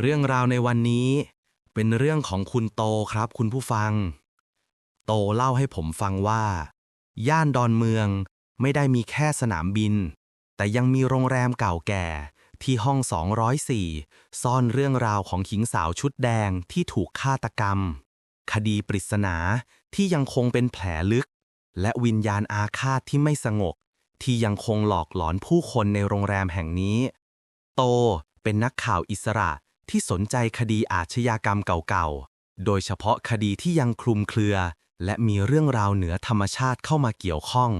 เรื่องราวในวันนี้ เป็นเรื่องของคุณโตครับคุณผู้ฟัง โตเล่าให้ผมฟังว่า ย่านดอนเมืองไม่ได้มีแค่สนามบิน แต่ยังมีโรงแรมเก่าแก่ที่ห้อง 204 ซ่อนเรื่องราวของหญิงสาวชุดแดงที่ถูกฆาตกรรม คดีปริศนาที่ยังคงเป็นแผลลึก และวิญญาณอาฆาตที่ไม่สงบที่ยังคงหลอกหลอนผู้คนในโรงแรมแห่งนี้ โตเป็นนักข่าวอิสระ ที่สนใจคดีอาชญากรรมเก่าๆ โดยเฉพาะคดีที่ยังคลุมเครือ และมีเรื่องราวเหนือธรรมชาติเข้ามาเกี่ยวข้อง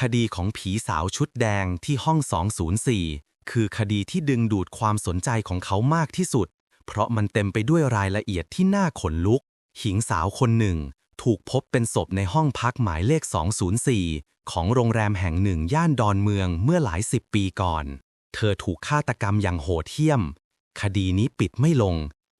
คดีของผีสาวชุดแดงที่ห้อง 204 คือคดีที่ดึงดูดความสนใจของเขามากที่สุด เพราะมันเต็มไปด้วยรายละเอียดที่น่าขนลุก หญิงสาวคนหนึ่ง ถูกพบเป็นศพในห้องพักหมายเลข 204 ของโรงแรมแห่งหนึ่งย่านดอนเมืองเมื่อหลายสิบปีก่อน เธอถูกฆาตกรรมอย่างโหดเหี้ยม คดีนี้ปิดไม่ลง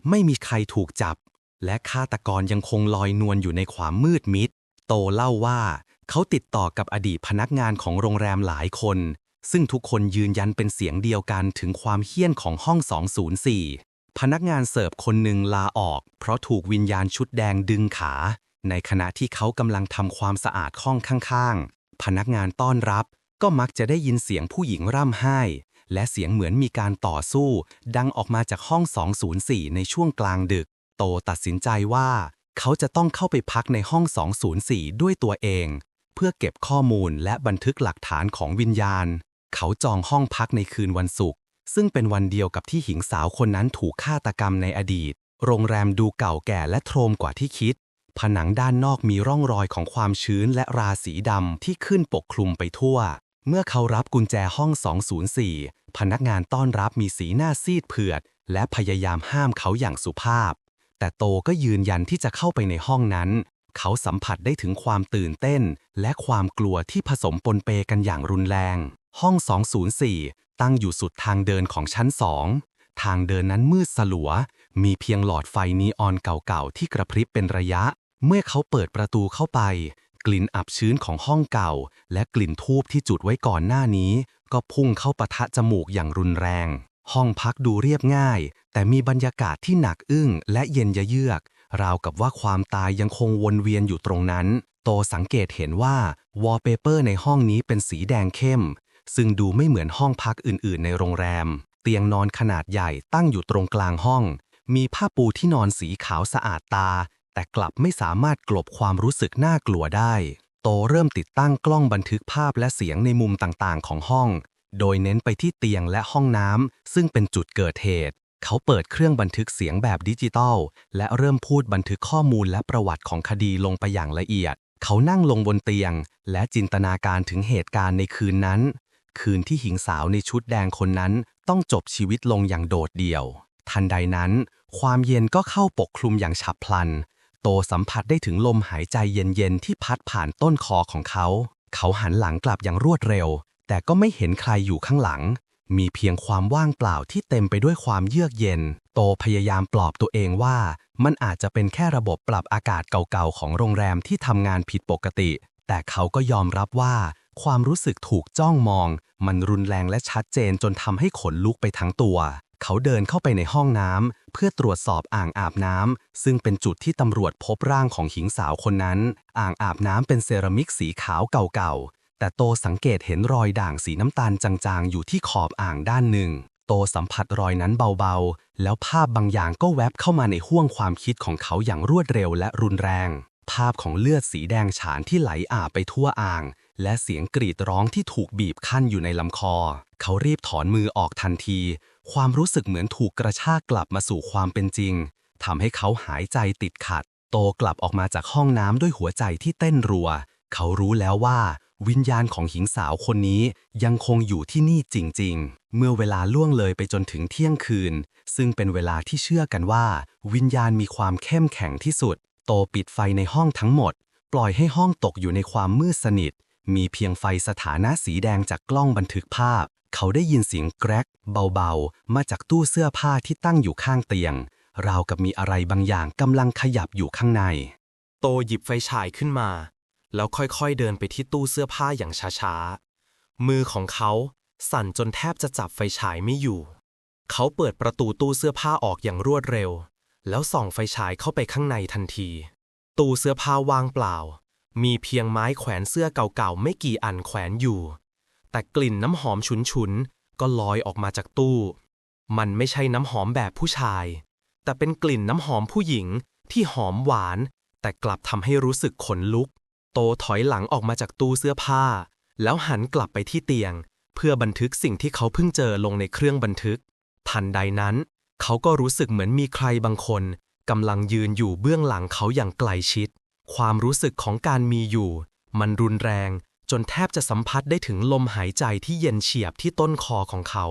ไม่มีใครถูกจับ และฆาตกรยังคงลอยนวลอยู่ในความมืดมิด โตเล่าว่า เขาติดต่อกับอดีตพนักงานของโรงแรมหลายคน ซึ่งทุกคนยืนยันเป็นเสียงเดียวกันถึงความเฮี้ยนของห้อง 204 พนักงานเสิร์ฟคนหนึ่งลาออก เพราะถูกวิญญาณชุดแดงดึงขา ในขณะที่เขากำลังทำความสะอาดห้องข้างๆ พนักงานต้อนรับก็มักจะได้ยินเสียงผู้หญิงร่ำไห้ และเสียงเหมือนมีการต่อสู้ ดังออกมาจากห้อง 204 ในช่วงกลางดึก โตตัดสินใจว่า เขาจะต้องเข้าไปพักในห้อง 204 ด้วยตัวเอง เพื่อเก็บข้อมูลและบันทึกหลักฐานของวิญญาณ เขาจองห้องพักในคืนวันศุกร์ซึ่งเป็นวันเดียวกับที่หญิงสาวคนนั้นถูกฆาตกรรมในอดีต โรงแรมดูเก่าแก่และโทรมกว่าที่คิด ผนังด้านนอกมีร่องรอยของความชื้นและราสีดำที่ขึ้นปกคลุมไปทั่ว เมื่อเขารับกุญแจห้อง 204 พนักงานต้อนรับมีสีหน้าซีดเผือด และพยายามห้ามเขาอย่างสุภาพ แต่โตก็ยืนยันที่จะเข้าไปในห้องนั้น เขาสัมผัสได้ถึงความตื่นเต้น และความกลัวที่ผสมปนเปกันอย่างรุนแรง ห้อง 204 ตั้งอยู่สุดทางเดินของชั้นสอง ทางเดินนั้นมืดสลัว มีเพียงหลอดไฟนีออนเก่าๆที่กระพริบเป็นระยะ เมื่อเขาเปิดประตูเข้าไป กลิ่นอับชื้นของห้องเก่า และกลิ่นทูบที่จุดไว้ก่อนหน้านี้ ก็พุ่งเข้าปะทะจมูกอย่างรุนแรง ห้องพักดูเรียบง่าย แต่มีบรรยากาศที่หนักอึ้งและเย็นยะเยือก ราวกับว่าความตายยังคงวนเวียนอยู่ตรงนั้น โตสังเกตเห็นว่าวอลเปเปอร์ในห้องนี้เป็นสีแดงเข้ม ซึ่งดูไม่เหมือนห้องพักอื่นๆ ในโรงแรม เตียงนอนขนาดใหญ่ตั้งอยู่ตรงกลางห้อง มีผ้าปูที่นอนสีขาวสะอาดตา แต่กลับไม่สามารถกลบความรู้สึกน่ากลัวได้ โตเริ่มติดตั้งกล้องบันทึกภาพและเสียงในมุมต่างๆ ของห้อง โดยเน้นไปที่เตียงและห้องน้ำซึ่งเป็นจุดเกิดเหตุ เขาเปิดเครื่องบันทึกเสียงแบบดิจิตอลและเริ่มพูดบันทึกข้อมูลและประวัติของคดีลงไปอย่างละเอียด เขานั่งลงบนเตียง และจินตนาการถึงเหตุการณ์ในคืนนั้น คืนที่หญิงสาวในชุดแดงคนนั้นต้องจบชีวิตลงอย่างโดดเดี่ยว ทันใดนั้น ความเย็นก็เข้าปกคลุมอย่างฉับพลัน โตสัมผัสได้ถึงลมหายใจเย็นๆ ที่พัดผ่านต้นคอของเขา เขาหันหลังกลับอย่างรวดเร็ว แต่ก็ไม่เห็นใครอยู่ข้างหลัง มีเพียงความว่างเปล่าที่เต็มไปด้วยความเยือกเย็น โตพยายามปลอบตัวเองว่า มันอาจจะเป็นแค่ระบบปรับอากาศเก่าๆ ของโรงแรมที่ทำงานผิดปกติ แต่เขาก็ยอมรับว่า ความรู้สึกถูกจ้องมอง มันรุนแรงและชัดเจนจนทำให้ขนลุกไปทั้งตัว เขาเดินเข้าไปในห้องน้ำเพื่อตรวจสอบอ่างอาบน้ำซึ่งเป็นจุดที่ตำรวจพบร่างของหญิงสาวคนนั้น อ่างอาบน้ำเป็นเซรามิกสีขาวเก่าๆ แต่โตสังเกตเห็นรอยด่างสีน้ำตาลจางๆ อยู่ที่ขอบอ่างด้านหนึ่ง โตสัมผัสรอยนั้นเบาๆ แล้วภาพบางอย่างก็แวบเข้ามาในห้วงความคิดของเขาอย่างรวดเร็วและรุนแรง ภาพของเลือดสีแดงฉานที่ไหลอาบไปทั่วอ่างและเสียงกรีดร้องที่ถูกบีบคั้นอยู่ในลำคอ เขารีบถอนมือออกทันที ความรู้สึกเหมือนถูกกระชากกลับมาสู่ความเป็นจริงทำให้เขาหายใจติดขัด โตกลับออกมาจากห้องน้ำด้วยหัวใจที่เต้นรัว เขารู้แล้วว่า วิญญาณของหญิงสาวคนนี้ยังคงอยู่ที่นี่จริง ๆ เมื่อเวลาล่วงเลยไปจนถึงเที่ยงคืน ซึ่งเป็นเวลาที่เชื่อกันว่า วิญญาณมีความเข้มแข็งที่สุด โตปิดไฟในห้องทั้งหมด ปล่อยให้ห้องตกอยู่ในความมืดสนิท มีเพียงไฟสถานะสีแดงจากกล้องบันทึกภาพ เขาได้ยินเสียงแกรกเบาๆ มาจากตู้เสื้อผ้าที่ตั้งอยู่ข้างเตียง ราวกับมีอะไรบางอย่างกำลังขยับอยู่ข้างใน โตหยิบไฟฉายขึ้นมา แล้วค่อยๆเดินไปที่ตู้เสื้อผ้าอย่างช้าๆ มือของเขาสั่นจนแทบจะจับไฟฉายไม่อยู่ เขาเปิดประตูตู้เสื้อผ้าออกอย่างรวดเร็ว แล้วส่องไฟฉายเข้าไปข้างในทันที ตู้เสื้อผ้าว่างเปล่า มีเพียงไม้แขวนเสื้อเก่าๆไม่กี่อันแขวนอยู่ แต่กลิ่นน้ำหอมฉุนๆก็ลอยออกมาจากตู้ มันไม่ใช่น้ำหอมแบบผู้ชาย แต่เป็นกลิ่นน้ำหอมผู้หญิงที่หอมหวาน แต่กลับทำให้รู้สึกขนลุก โตถอยหลังออกมาจากตู้เสื้อผ้า แล้วหันกลับไปที่เตียง เพื่อบันทึกสิ่งที่เขาเพิ่งเจอลงในเครื่องบันทึก ทันใดนั้น เขาก็รู้สึกเหมือนมีใครบางคนกำลังยืนอยู่เบื้องหลังเขาอย่างใกล้ชิด ความรู้สึกของการมีอยู่ มันรุนแรง จนแทบจะสัมผัสได้ถึงลมหายใจที่เย็นเฉียบที่ต้นคอของเขา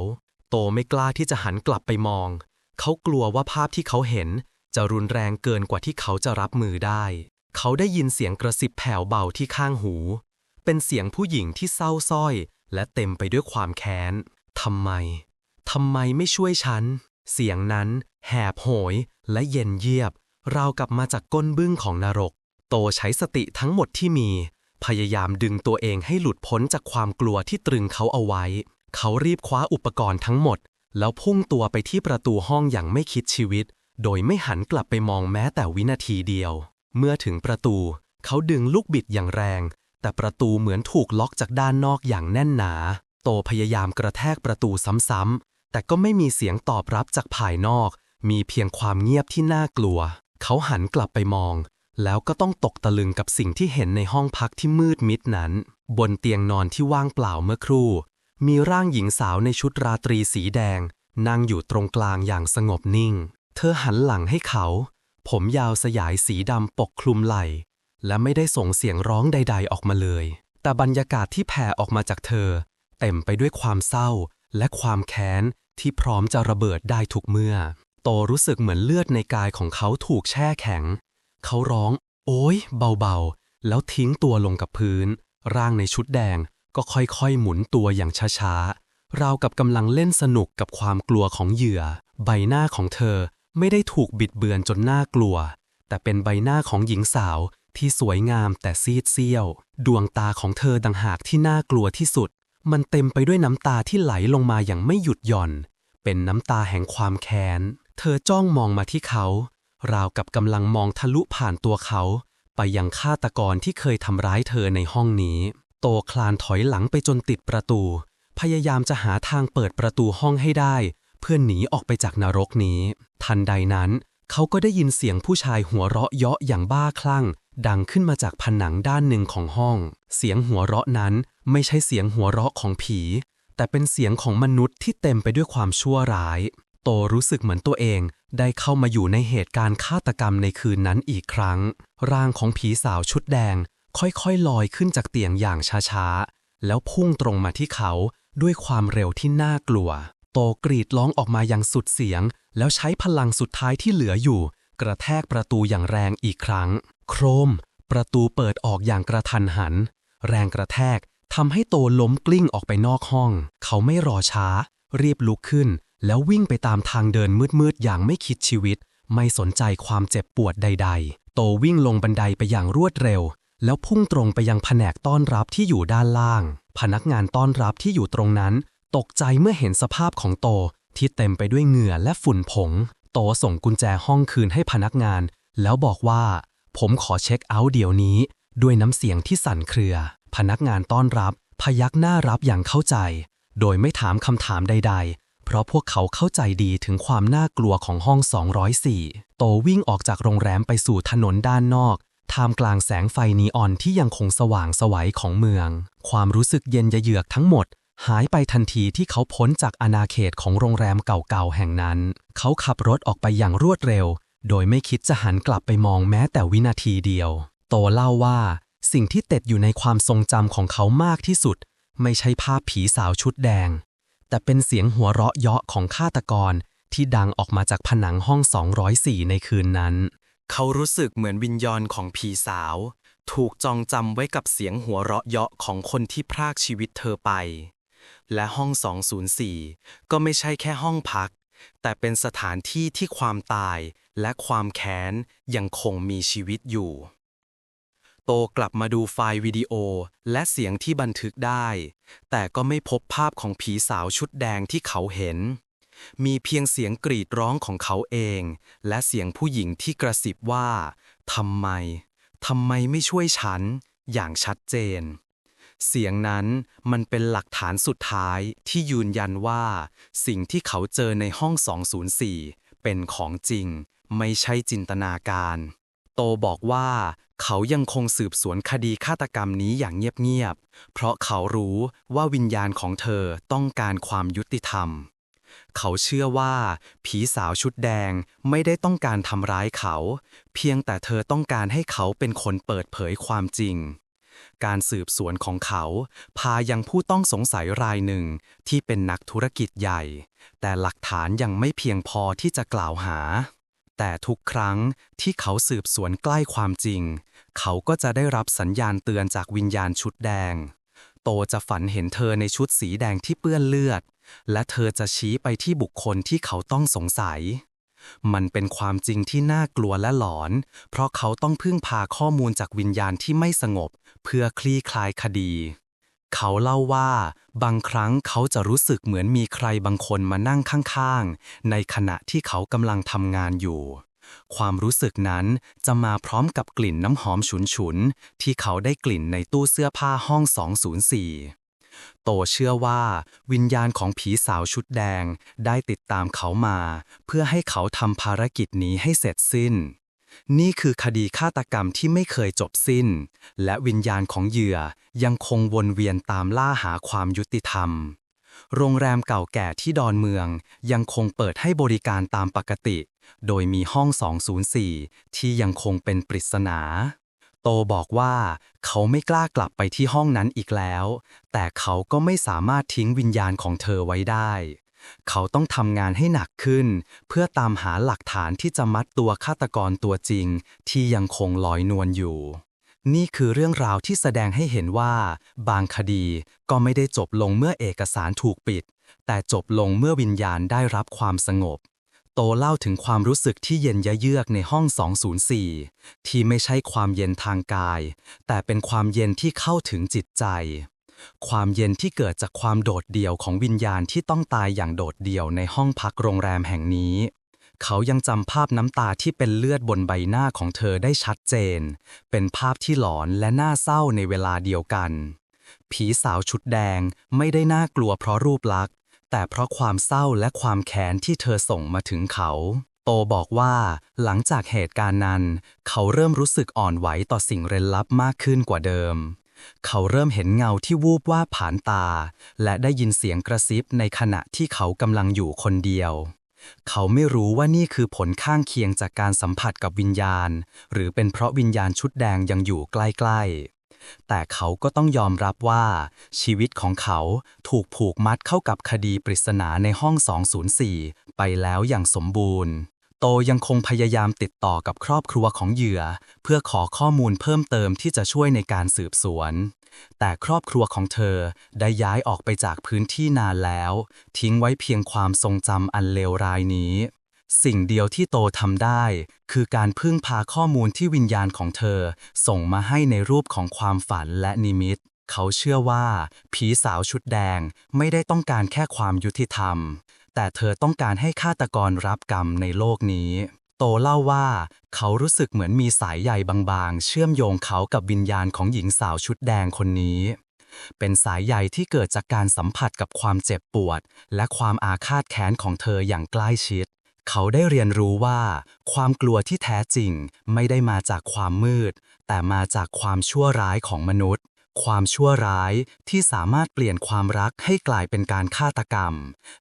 โตไม่กล้าที่จะหันกลับไปมอง เขากลัวว่าภาพที่เขาเห็น จะรุนแรงเกินกว่าที่เขาจะรับมือได้ เขาได้ยินเสียงกระซิบแผ่วเบาที่ข้างหู เป็นเสียงผู้หญิงที่เศร้าส้อย และเต็มไปด้วยความแค้นทำไมทำไมไม่ช่วยฉัน เสียงนั้นแหบโหยและเย็นเยียบ ราวกับมาจากก้นบึ้งของนรก โตใช้สติทั้งหมดที่มี พยายามดึงตัวเองให้หลุดพ้นจากความกลัวที่ตรึงเขาเอาไว้ เขารีบคว้าอุปกรณ์ทั้งหมด แล้วพุ่งตัวไปที่ประตูห้องอย่างไม่คิดชีวิต โดยไม่หันกลับไปมองแม้แต่วินาทีเดียว เมื่อถึงประตู เขาดึงลูกบิดอย่างแรง แต่ประตูเหมือนถูกล็อกจากด้านนอกอย่างแน่นหนา โตพยายามกระแทกประตูซ้ำๆ แต่ก็ไม่มีเสียงตอบรับจากภายนอก มีเพียงความเงียบที่น่ากลัว เขาหันกลับไปมอง แล้วก็ต้องตกตะลึงกับสิ่งที่เห็นในห้องพักที่มืดมิดนั้น บนเตียงนอนที่ว่างเปล่าเมื่อครู่ มีร่างหญิงสาวในชุดราตรีสีแดง นั่งอยู่ตรงกลางอย่างสงบนิ่ง เธอหันหลังให้เขา ผมยาวสยายสีดำปกคลุมไหล่ และไม่ได้ส่งเสียงร้องใด ๆ ออกมาเลย แต่บรรยากาศที่แผ่ออกมาจากเธอ เต็มไปด้วยความเศร้า และความแค้นที่พร้อมจะระเบิดได้ทุกเมื่อ โตรู้สึกเหมือนเลือดในกายของเขาถูกแช่แข็ง เขาร้อง โอ้ยเบาๆ แล้วทิ้งตัวลงกับพื้น ร่างในชุดแดงก็ค่อยๆ หมุนตัวอย่างช้าๆ ราวกับกำลังเล่นสนุกกับความกลัวของเหยื่อ ใบหน้าของเธอไม่ได้ถูกบิดเบือนจนน่ากลัว แต่เป็นใบหน้าของหญิงสาวที่สวยงามแต่ซีดเซียว ดวงตาของเธอดังหากที่น่ากลัวที่สุด มันเต็มไปด้วยน้ำตาที่ไหลลงมาอย่างไม่หยุดหย่อน เป็นน้ำตาแห่งความแค้น เธอจ้องมองมาที่เขา ราวกับกำลังมองทะลุผ่านตัวเขา ไปยังฆาตกรที่เคยทำร้ายเธอในห้องนี้ โตคลานถอยหลังไปจนติดประตู พยายามจะหาทางเปิดประตูห้องให้ได้ เพื่อหนีออกไปจากนรกนี้ ทันใดนั้น เขาก็ได้ยินเสียงผู้ชายหัวเราะเยาะอย่างบ้าคลั่ง ดังขึ้นมาจากผนังด้านหนึ่งของห้อง เสียงหัวเราะนั้นไม่ใช่เสียงหัวเราะของผี แต่เป็นเสียงของมนุษย์ที่เต็มไปด้วยความชั่วร้าย โตรู้สึกเหมือนตัวเองได้เข้ามาอยู่ในเหตุการณ์ฆาตกรรมในคืนนั้นอีกครั้ง ร่างของผีสาวชุดแดง ค่อยๆลอยขึ้นจากเตียงอย่างช้าๆ แล้วพุ่งตรงมาที่เขาด้วยความเร็วที่น่ากลัว โตกรีดร้องออกมาอย่างสุดเสียง แล้วใช้พลังสุดท้ายที่เหลืออยู่ กระแทกประตูอย่างแรงอีกครั้ง โครม ประตูเปิดออกอย่างกระทันหัน แรงกระแทกทำให้โตล้มกลิ้งออกไปนอกห้อง เขาไม่รอช้า รีบลุกขึ้น แล้ววิ่งไปตามทางเดินมืดๆอย่างไม่คิดชีวิต ไม่สนใจความเจ็บปวดใด ๆ โตวิ่งลงบันไดไปอย่างรวดเร็ว แล้วพุ่งตรงไปยังแผนกต้อนรับที่อยู่ด้านล่าง พนักงานต้อนรับที่อยู่ตรงนั้น ตกใจเมื่อเห็นสภาพของโตที่เต็มไปด้วยเหงื่อและฝุ่นผง โตส่งกุญแจห้องคืนให้พนักงาน แล้วบอกว่า ผมขอเช็คเอาท์เดี๋ยวนี้ ด้วยน้ำเสียงที่สั่นเครือ พนักงานต้อนรับ พยักหน้ารับอย่างเข้าใจ โดยไม่ถามคำถามใด ๆ เพราะพวกเขาเข้าใจดีถึงความน่ากลัวของห้อง 204 โตวิ่งออกจากโรงแรมไปสู่ถนนด้านนอก ท่ามกลางแสงไฟนีออนที่ยังคงสว่างไสวัยของเมือง ความรู้สึกเย็นยะเยือกทั้งหมด หายไปทันทีที่เขาพ้นจากอาณาเขตของโรงแรมเก่าๆแห่งนั้น เขาขับรถออกไปอย่างรวดเร็ว โดยไม่คิดจะหันกลับไปมองแม้แต่วินาทีเดียว โตเล่าว่า สิ่งที่ติดอยู่ในความทรงจำของเขามากที่สุด ไม่ใช่ภาพผีสาวชุดแดง แต่เป็นเสียงหัวเราะเยาะของฆาตกรที่ดังออกมาจากผนังห้อง 204 ในคืนนั้น เขารู้สึกเหมือนวิญญาณของผีสาว ถูกจองจำไว้กับเสียงหัวเราะเยาะของคนที่พรากชีวิตเธอไป และห้อง 204 ก็ไม่ใช่แค่ห้องพัก แต่เป็นสถานที่ที่ความตายและความแค้นยังคงมีชีวิตอยู่ โตกลับมาดูไฟล์วิดีโอและเสียงที่บันทึกได้ แต่ก็ไม่พบภาพของผีสาวชุดแดงที่เขาเห็น มีเพียงเสียงกรีดร้องของเขาเอง และเสียงผู้หญิงที่กระซิบว่าทำไมทำไมไม่ช่วยฉัน อย่างชัดเจน เสียงนั้นมันเป็นหลักฐานสุดท้ายที่ยืนยันว่า สิ่งที่เขาเจอในห้อง 204 เป็นของจริง ไม่ใช่จินตนาการ โตบอกว่า เขายังคงสืบสวนคดีฆาตกรรมนี้อย่างเงียบๆ เพราะเขารู้ว่าวิญญาณของเธอต้องการความยุติธรรม เขาเชื่อว่า ผีสาวชุดแดงไม่ได้ต้องการทำร้ายเขา เพียงแต่เธอต้องการให้เขาเป็นคนเปิดเผยความจริงการสืบสวนของเขา พายังผู้ต้องสงสัยรายหนึ่งที่เป็นนักธุรกิจใหญ่ แต่หลักฐานยังไม่เพียงพอที่จะกล่าวหา แต่ทุกครั้งที่เขาสืบสวนใกล้ความจริง เขาก็จะได้รับสัญญาณเตือนจากวิญญาณชุดแดง โตจะฝันเห็นเธอในชุดสีแดงที่เปื้อนเลือด และเธอจะชี้ไปที่บุคคลที่เขาต้องสงสัย มันเป็นความจริงที่น่ากลัวและหลอน เพราะเขาต้องพึ่งพาข้อมูลจากวิญญาณที่ไม่สงบ เพื่อคลี่คลายคดี เขาเล่าว่าบางครั้งเขาจะรู้สึกเหมือนมีใครบางคนมานั่งข้างๆ ในขณะที่เขากำลังทำงานอยู่ ความรู้สึกนั้นจะมาพร้อมกับกลิ่นน้ำหอมฉุนๆ ที่เขาได้กลิ่นในตู้เสื้อผ้าห้อง 204โตเชื่อว่า วิญญาณของผีสาวชุดแดงได้ติดตามเขามา เพื่อให้เขาทำภารกิจนี้ให้เสร็จสิ้น นี่คือคดีฆาตกรรมที่ไม่เคยจบสิ้น และวิญญาณของเหยื่อยังคงวนเวียนตามล่าหาความยุติธรรม โรงแรมเก่าแก่ที่ดอนเมืองยังคงเปิดให้บริการตามปกติ โดยมีห้อง 204 ที่ยังคงเป็นปริศนา โตบอกว่าเขาไม่กล้ากลับไปที่ห้องนั้นอีกแล้ว แต่เขาก็ไม่สามารถทิ้งวิญญาณของเธอไว้ได้ เขาต้องทำงานให้หนักขึ้น เพื่อตามหาหลักฐานที่จะมัดตัวฆาตกรตัวจริง ที่ยังคงลอยนวลอยู่ นี่คือเรื่องราวที่แสดงให้เห็นว่า บางคดีก็ไม่ได้จบลงเมื่อเอกสารถูกปิด แต่จบลงเมื่อวิญญาณได้รับความสงบ โตเล่าถึงความรู้สึกที่เย็นยะเยือกในห้อง 204 ที่ไม่ใช่ความเย็นทางกาย แต่เป็นความเย็นที่เข้าถึงจิตใจ ความเย็นที่เกิดจากความโดดเดี่ยวของวิญญาณที่ต้องตายอย่างโดดเดี่ยวในห้องพักโรงแรมแห่งนี้ เขายังจำภาพน้ำตาที่เป็นเลือดบนใบหน้าของเธอได้ชัดเจน เป็นภาพที่หลอนและน่าเศร้าในเวลาเดียวกัน ผีสาวชุดแดงไม่ได้น่ากลัวเพราะรูปลักษณ์ แต่เพราะความเศร้าและความแค้นที่เธอส่งมาถึงเขาโตบอกว่าหลังจากเหตุการณ์นั้น เขาเริ่มรู้สึกอ่อนไหวต่อสิ่งเร้นลับมากขึ้นกว่าเดิม เขาเริ่มเห็นเงาที่วูบว่าผ่านตา และได้ยินเสียงกระซิบในขณะที่เขากำลังอยู่คนเดียว เขาไม่รู้ว่านี่คือผลข้างเคียงจากการสัมผัสกับวิญญาณ หรือเป็นเพราะวิญญาณชุดแดงยังอยู่ใกล้ๆ แต่เขาก็ต้องยอมรับว่า ชีวิตของเขาถูกผูกมัดเข้ากับคดีปริศนาในห้อง 204 ไปแล้วอย่างสมบูรณ์ โตยังคงพยายามติดต่อกับครอบครัวของเหยื่อ เพื่อขอข้อมูลเพิ่มเติมที่จะช่วยในการสืบสวน แต่ครอบครัวของเธอได้ย้ายออกไปจากพื้นที่นานแล้ว ทิ้งไว้เพียงความทรงจำอันเลวร้ายนี้ สิ่งเดียวที่โตทำได้ คือการพึ่งพาข้อมูลที่วิญญาณของเธอ ส่งมาให้ในรูปของความฝันและนิมิต เขาเชื่อว่า ผีสาวชุดแดงไม่ได้ต้องการแค่ความยุติธรรม แต่เธอต้องการให้ฆาตกรรับกรรมในโลกนี้ โตเล่าว่า เขารู้สึกเหมือนมีสายใยบางๆ เชื่อมโยงเขากับวิญญาณของหญิงสาวชุดแดงคนนี้ เป็นสายใยที่เกิดจากการสัมผัสกับความเจ็บปวด และความอาฆาตแค้นของเธออย่างใกล้ชิด เขาได้เรียนรู้ว่า ความกลัวที่แท้จริงไม่ได้มาจากความมืด แต่มาจากความชั่วร้ายของมนุษย์ ความชั่วร้ายที่สามารถเปลี่ยนความรักให้กลายเป็นการฆาตกรรม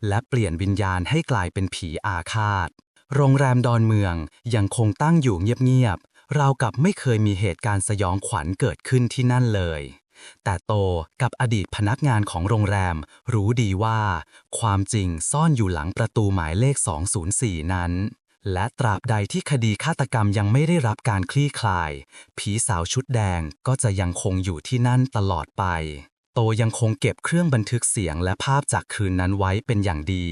และเปลี่ยนวิญญาณให้กลายเป็นผีอาฆาต โรงแรมดอนเมืองยังคงตั้งอยู่เงียบๆราวกับไม่เคยมีเหตุการณ์สยองขวัญเกิดขึ้นที่นั่นเลย แต่โตกับอดีตพนักงานของโรงแรม รู้ดีว่า ความจริงซ่อนอยู่หลังประตูหมายเลข 204 นั้น และตราบใดที่คดีฆาตกรรมยังไม่ได้รับการคลี่คลาย ผีสาวชุดแดงก็จะยังคงอยู่ที่นั่นตลอดไป โตยังคงเก็บเครื่องบันทึกเสียงและภาพจากคืนนั้นไว้เป็นอย่างดี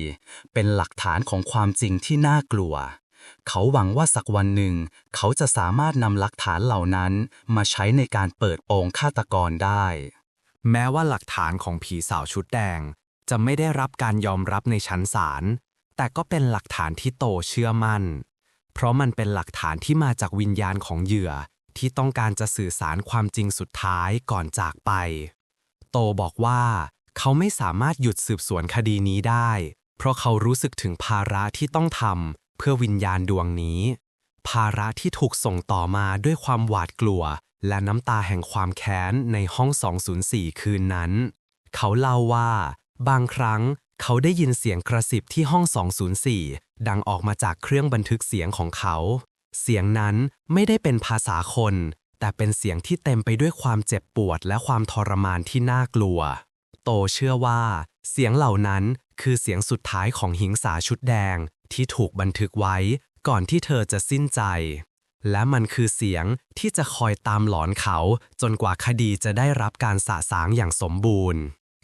เป็นหลักฐานของความจริงที่น่ากลัว เขาหวังว่าสักวันหนึ่ง เขาจะสามารถนำหลักฐานเหล่านั้นมาใช้ในการเปิดโปงฆาตกรได้ แม้ว่าหลักฐานของผีสาวชุดแดงจะไม่ได้รับการยอมรับในชั้นศาล แต่ก็เป็นหลักฐานที่โตเชื่อมั่น เพราะมันเป็นหลักฐานที่มาจากวิญญาณของเหยื่อที่ต้องการจะสื่อสารความจริงสุดท้ายก่อนจากไป โตบอกว่า เขาไม่สามารถหยุดสืบสวนคดีนี้ได้ เพราะเขารู้สึกถึงภาระที่ต้องทำเพื่อวิญญาณดวงนี้ ภาระที่ถูกส่งต่อมาด้วยความหวาดกลัว และน้ำตาแห่งความแค้นในห้อง 204 คืนนั้น เขาเล่าว่า บางครั้ง เขาได้ยินเสียงกระสิบที่ห้อง 204 ดังออกมาจากเครื่องบันทึกเสียงของเขา เสียงนั้นไม่ได้เป็นภาษาคน แต่เป็นเสียงที่เต็มไปด้วยความเจ็บปวดและความทรมานที่น่ากลัว โตเชื่อว่า เสียงเหล่านั้นคือเสียงสุดท้ายของหิงสาชุดแดงที่ถูกบันทึกไว้ ก่อนที่เธอจะสิ้นใจ และมันคือเสียงที่จะคอยตามหลอนเขา จนกว่าคดีจะได้รับการสะสางอย่างสมบูรณ์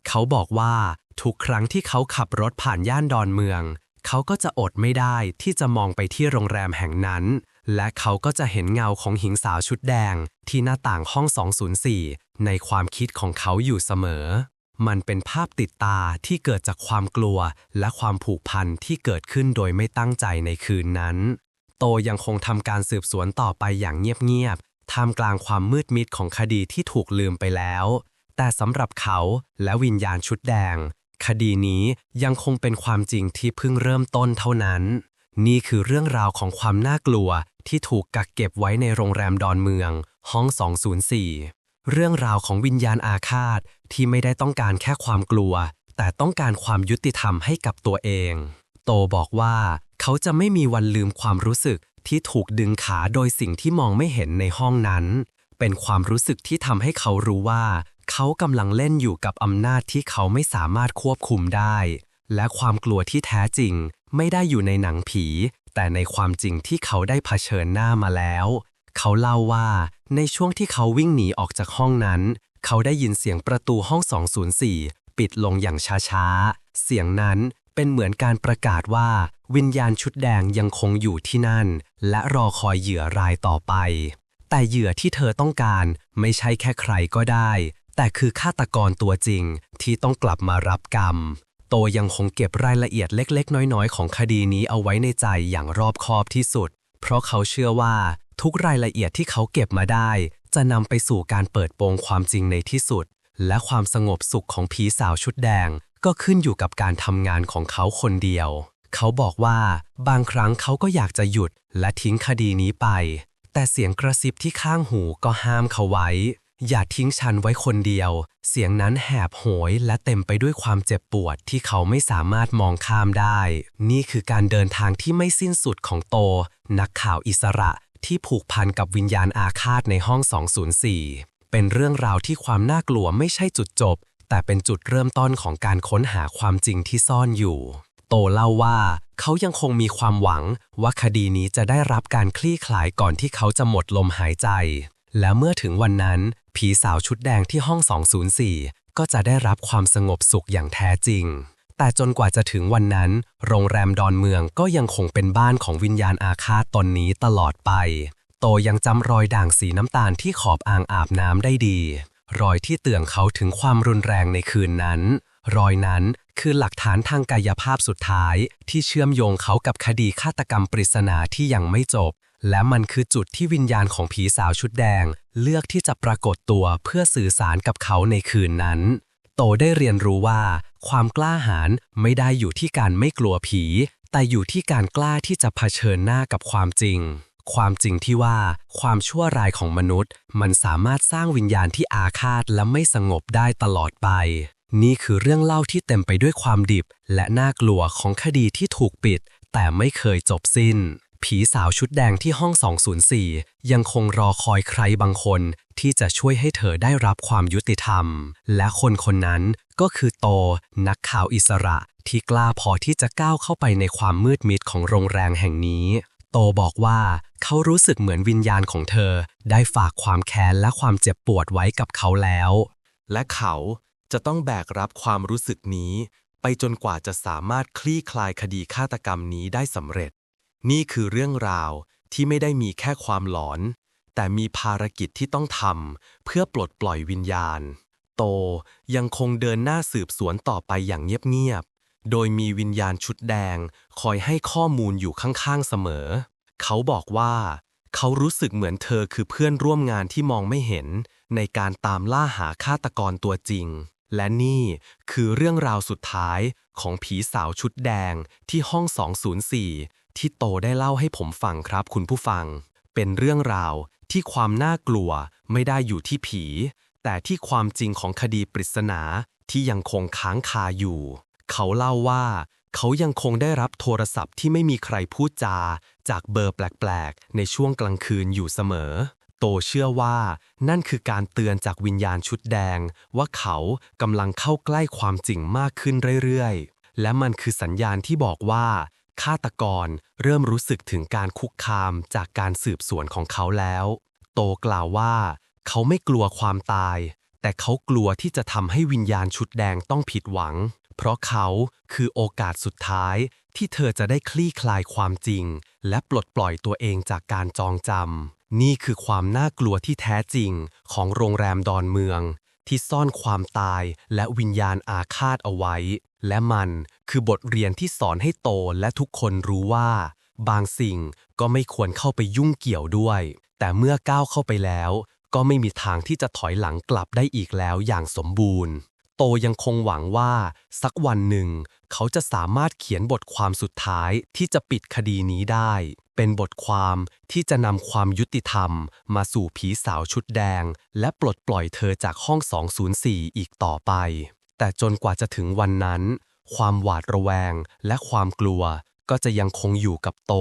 เขาบอกว่า ทุกครั้งที่เขาขับรถผ่านย่านดอนเมือง เขาก็จะอดไม่ได้ที่จะมองไปที่โรงแรมแห่งนั้น และเขาก็จะเห็นเงาของหญิงสาวชุดแดง ที่หน้าต่างห้อง 204 ในความคิดของเขาอยู่เสมอ มันเป็นภาพติดตาที่เกิดจากความกลัว และความผูกพันที่เกิดขึ้นโดยไม่ตั้งใจในคืนนั้น โตยังคงทำการสืบสวนต่อไปอย่างเงียบๆ ท่ามกลางความมืดมิดของคดีที่ถูกลืมไปแล้ว แต่สำหรับเขาและวิญญาณชุดแดง คดีนี้ยังคงเป็นความจริงที่เพิ่งเริ่มต้นเท่านั้น นี่คือเรื่องราวของความน่ากลัวที่ถูกกักเก็บไว้ในโรงแรมดอนเมือง ห้อง 204 เรื่องราวของวิญญาณอาฆาตที่ไม่ได้ต้องการแค่ความกลัว แต่ต้องการความยุติธรรมให้กับตัวเอง โตบอกว่าเขาจะไม่มีวันลืมความรู้สึกที่ถูกดึงขาโดยสิ่งที่มองไม่เห็นในห้องนั้น เป็นความรู้สึกที่ทำให้เขารู้ว่า เขากำลังเล่นอยู่กับอำนาจที่เขาไม่สามารถควบคุมได้ และความกลัวที่แท้จริงไม่ได้อยู่ในหนังผี แต่ในความจริงที่เขาได้เผชิญหน้ามาแล้ว เขาเล่าว่าในช่วงที่เขาวิ่งหนีออกจากห้องนั้น เขาได้ยินเสียงประตูห้อง 204 ปิดลงอย่างช้าๆ เสียงนั้นเป็นเหมือนการประกาศว่า วิญญาณชุดแดงยังคงอยู่ที่นั่น และรอคอยเหยื่อรายต่อไป แต่เหยื่อที่เธอต้องการไม่ใช่แค่ใครก็ได้ แต่คือฆาตกรตัวจริงที่ต้องกลับมารับกรรม โตยังคงเก็บรายละเอียดเล็ก ๆ น้อย ๆ ของคดีนี้เอาไว้ในใจอย่างรอบคอบที่สุด เพราะเขาเชื่อว่าทุกรายละเอียดที่เขาเก็บมาได้ จะนำไปสู่การเปิดโปงความจริงในที่สุด และความสงบสุขของผีสาวชุดแดง ก็ขึ้นอยู่กับการทำงานของเขาคนเดียว เขาบอกว่าบางครั้งเขาก็อยากจะหยุดและทิ้งคดีนี้ไป แต่เสียงกระซิบที่ข้างหูก็ห้ามเขาไว้ อย่าทิ้งฉันไว้คนเดียว เสียงนั้นแหบโหยและเต็มไปด้วยความเจ็บปวดที่เขาไม่สามารถมองข้ามได้ นี่คือการเดินทางที่ไม่สิ้นสุดของโต นักข่าวอิสระที่ผูกพันกับวิญญาณอาฆาตในห้อง 204 เป็นเรื่องราวที่ความน่ากลัวไม่ใช่จุดจบ แต่เป็นจุดเริ่มต้นของการค้นหาความจริงที่ซ่อนอยู่ โตเล่าว่า เขายังคงมีความหวังว่าคดีนี้จะได้รับการคลี่คลายก่อนที่เขาจะหมดลมหายใจ และเมื่อถึงวันนั้น ผีสาวชุดแดงที่ห้อง 204 ก็จะได้รับความสงบสุขอย่างแท้จริง แต่จนกว่าจะถึงวันนั้น โรงแรมดอนเมืองก็ยังคงเป็นบ้านของวิญญาณอาฆาตตนนี้ตลอดไป โตยังจำรอยด่างสีน้ำตาลที่ขอบอ่างอาบน้ำได้ดี รอยที่เตือนเขาถึงความรุนแรงในคืนนั้น รอยนั้นคือหลักฐานทางกายภาพสุดท้าย ที่เชื่อมโยงเขากับคดีฆาตกรรมปริศนาที่ยังไม่จบ และมันคือจุดที่วิญญาณของผีสาวชุดแดง เลือกที่จะปรากฏตัวเพื่อสื่อสารกับเขาในคืนนั้น โตได้เรียนรู้ว่า ความกล้าหาญไม่ได้อยู่ที่การไม่กลัวผี แต่อยู่ที่การกล้าที่จะเผชิญหน้ากับความจริง ความจริงที่ว่า ความชั่วร้ายของมนุษย์ มันสามารถสร้างวิญญาณที่อาฆาตและไม่สงบได้ตลอดไปนี่คือเรื่องเล่าที่เต็มไปด้วยความดิบ และน่ากลัวของคดีที่ถูกปิด แต่ไม่เคยจบสิ้น ผีสาวชุดแดงที่ห้อง 204 ยังคงรอคอยใครบางคน ที่จะช่วยให้เธอได้รับความยุติธรรม และคนคนนั้นก็คือโต นักข่าวอิสระที่กล้าพอที่จะก้าวเข้าไปในความมืดมิดของโรงแรมแห่งนี้ โตบอกว่าเขารู้สึกเหมือนวิญญาณของเธอ ได้ฝากความแค้นและความเจ็บปวดไว้กับเขาแล้ว และเขาจะต้องแบกรับความรู้สึกนี้ ไปจนกว่าจะสามารถคลี่คลายคดีฆาตกรรมนี้ได้สำเร็จ นี่คือเรื่องราวที่ไม่ได้มีแค่ความหลอน แต่มีภารกิจที่ต้องทำเพื่อปลดปล่อยวิญญาณ โตยังคงเดินหน้าสืบสวนต่อไปอย่างเงียบๆ โดยมีวิญญาณชุดแดง คอยให้ข้อมูลอยู่ข้างๆเสมอ เขาบอกว่า เขารู้สึกเหมือนเธอคือเพื่อนร่วมงานที่มองไม่เห็น ในการตามล่าหาฆาตกรตัวจริง และนี่คือเรื่องราวสุดท้ายของผีสาวชุดแดงที่ห้อง 204 ที่โตได้เล่าให้ผมฟังครับคุณผู้ฟัง เป็นเรื่องราวที่ความน่ากลัวไม่ได้อยู่ที่ผี แต่ที่ความจริงของคดีปริศนาที่ยังคงค้างคาอยู่ เขาเล่าว่า เขายังคงได้รับโทรศัพท์ที่ไม่มีใครพูดจา จากเบอร์แปลกๆ ในช่วงกลางคืนอยู่เสมอ โตเชื่อว่า นั่นคือการเตือนจากวิญญาณชุดแดง ว่าเขากำลังเข้าใกล้ความจริงมากขึ้นเรื่อยๆ และมันคือสัญญาณที่บอกว่า ฆาตกรเริ่มรู้สึกถึงการคุกคามจากการสืบสวนของเขาแล้ว โตกล่าวว่า เขาไม่กลัวความตาย แต่เขากลัวที่จะทำให้วิญญาณชุดแดงต้องผิดหวัง เพราะเขาคือโอกาสสุดท้ายที่เธอจะได้คลี่คลายความจริง และปลดปล่อยตัวเองจากการจองจำนี่คือความน่ากลัวที่แท้จริงของโรงแรมดอนเมือง ที่ซ่อนความตายและวิญญาณอาฆาตเอาไว้ และมันคือบทเรียนที่สอนให้โตและทุกคนรู้ว่า บางสิ่งก็ไม่ควรเข้าไปยุ่งเกี่ยวด้วย แต่เมื่อก้าวเข้าไปแล้ว ก็ไม่มีทางที่จะถอยหลังกลับได้อีกแล้วอย่างสมบูรณ์ ตยังคงหวังว่า สักวันหนึ่ง เขาจะสามารถเขียนบทความสุดท้ายที่จะปิดคดีนี้ได้ เป็นบทความที่จะนำความยุติธรรม มาสู่ผีสาวชุดแดง และปลดปล่อยเธอจากห้อง 204 อีกต่อไป แต่จนกว่าจะถึงวันนั้น ความหวาดระแวงและความกลัว ก็จะยังคงอยู่กับโต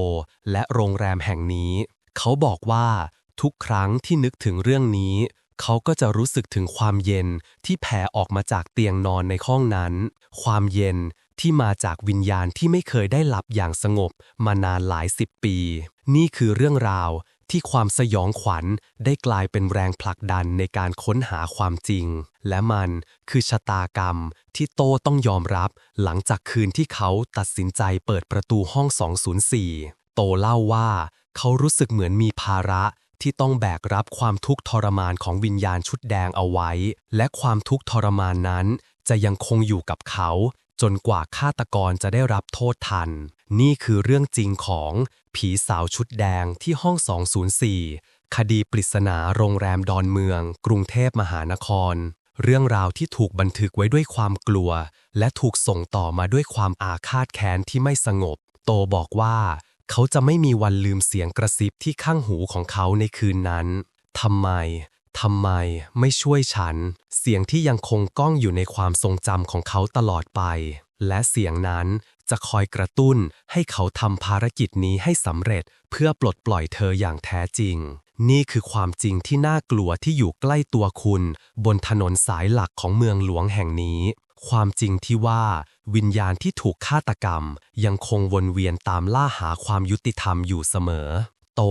และโรงแรมแห่งนี้ เขาบอกว่าทุกครั้งที่นึกถึงเรื่องนี้ เขาก็จะรู้สึกถึงความเย็นที่แผ่ออกมาจากเตียงนอนในห้องนั้น ความเย็นที่มาจากวิญญาณที่ไม่เคยได้หลับอย่างสงบมานานหลายสิบปี นี่คือเรื่องราวที่ความสยองขวัญได้กลายเป็นแรงผลักดันในการค้นหาความจริง และมันคือชะตากรรมที่โตต้องยอมรับหลังจากคืนที่เขาตัดสินใจเปิดประตูห้อง 204 โตเล่าว่าเขารู้สึกเหมือนมีภาระ ที่ต้องแบกรับความทุกข์ทรมานของวิญญาณชุดแดงเอาไว้ และความทุกข์ทรมานนั้น จะยังคงอยู่กับเขา จนกว่าฆาตกรจะได้รับโทษทัน นี่คือเรื่องจริงของผีสาวชุดแดงที่ห้อง 204 คดีปริศนาโรงแรมดอนเมือง กรุงเทพมหานคร เรื่องราวที่ถูกบันทึกไว้ด้วยความกลัว และถูกส่งต่อมาด้วยความอาฆาตแค้นที่ไม่สงบ โตบอกว่า เขาจะไม่มีวันลืมเสียงกระซิบที่ข้างหูของเขาในคืนนั้น ทำไม ทำไม ไม่ช่วยฉัน เสียงที่ยังคงก้องอยู่ในความทรงจำของเขาตลอดไป และเสียงนั้นจะคอยกระตุ้นให้เขาทำภารกิจนี้ให้สำเร็จเพื่อปลดปล่อยเธออย่างแท้จริง นี่คือความจริงที่น่ากลัวที่อยู่ใกล้ตัวคุณ บนถนนสายหลักของเมืองหลวงแห่งนี้ ความจริงที่ว่า วิญญาณที่ถูกฆาตกรรม ยังคงวนเวียนตามล่าหาความยุติธรรมอยู่เสมอ โต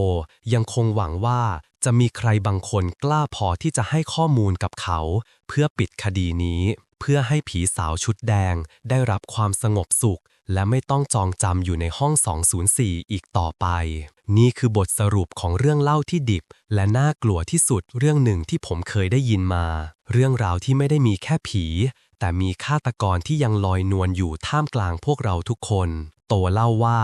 ยังคงหวังว่าจะมีใครบางคนกล้าพอที่จะให้ข้อมูลกับเขา เพื่อปิดคดีนี้ เพื่อให้ผีสาวชุดแดง ได้รับความสงบสุข และไม่ต้องจองจำอยู่ในห้อง 204 อีกต่อไป นี่คือบทสรุปของเรื่องเล่าที่ดิบ และน่ากลัวที่สุดเรื่องหนึ่งที่ผมเคยได้ยินมา เรื่องราวที่ไม่ได้มีแค่ผี แต่มีฆาตกรที่ยังลอยนวลอยู่ท่ามกลางพวกเราทุกคน โตเล่าว่า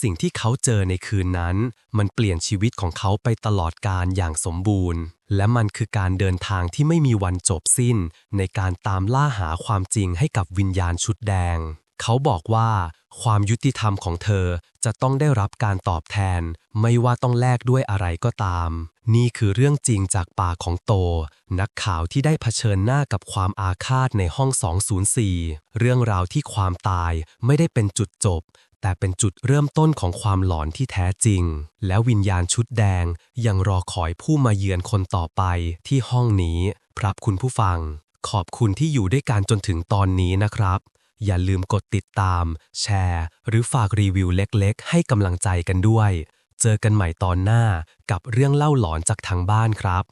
สิ่งที่เขาเจอในคืนนั้น มันเปลี่ยนชีวิตของเขาไปตลอดการอย่างสมบูรณ์ และมันคือการเดินทางที่ไม่มีวันจบสิ้น ในการตามล่าหาความจริงให้กับวิญญาณชุดแดง เขาบอกว่า ความยุติธรรมของเธอจะต้องได้รับการตอบแทน ไม่ว่าต้องแลกด้วยอะไรก็ตาม นี่คือเรื่องจริงจากปากของโต นักข่าวที่ได้เผชิญหน้ากับความอาฆาตในห้อง 204 เรื่องราวที่ความตายไม่ได้เป็นจุดจบ แต่เป็นจุดเริ่มต้นของความหลอนที่แท้จริง และวิญญาณชุดแดงยังรอคอยผู้มาเยือนคนต่อไปที่ห้องนี้ครับคุณผู้ฟัง ขอบคุณที่อยู่ด้วยกันจนถึงตอนนี้นะครับ อย่าลืมกดติดตาม แชร์ หรือฝากรีวิวเล็กๆ ให้กำลังใจกันด้วย เจอกันใหม่ตอนหน้ากับเรื่องเล่าหลอนจากทางบ้านครับ